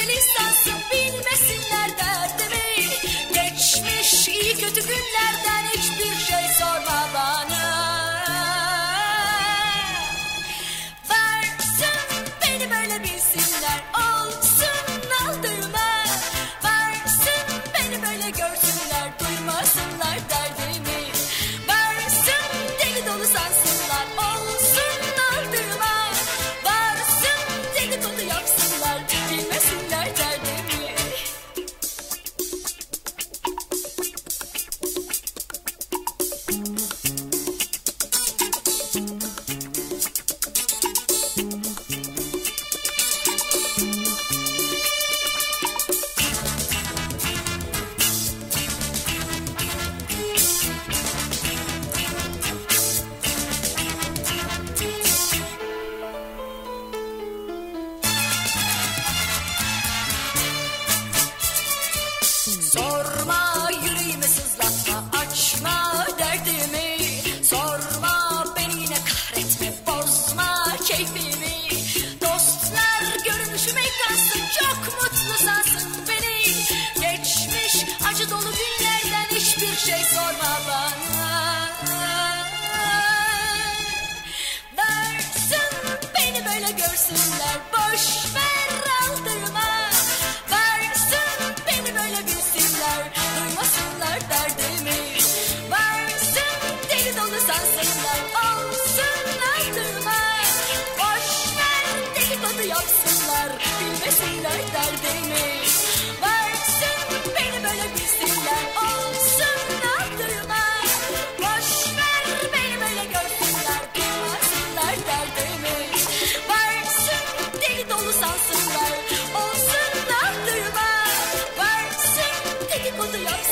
sansın bilmesinler derdimi. Geçmiş iyi kötü günlerden Görünüşüme kalsın çok mutlu sansın beni. Geçmiş acı dolu günlerden hiçbir şey sorma bana. Varsın beni böyle görsünler boş ver aldığıma Varsın beni böyle bilsinler duymasınlar yaşlar bilmesinler derdimi Varsın beni böyle bilsinler. Olsun hatırıma Boşver beni böyle görsünler. Bilmesinler derdimi. Varsın deli dolu sansınlar. Olsun hatırıma Varsın. Dedikodu yapsın.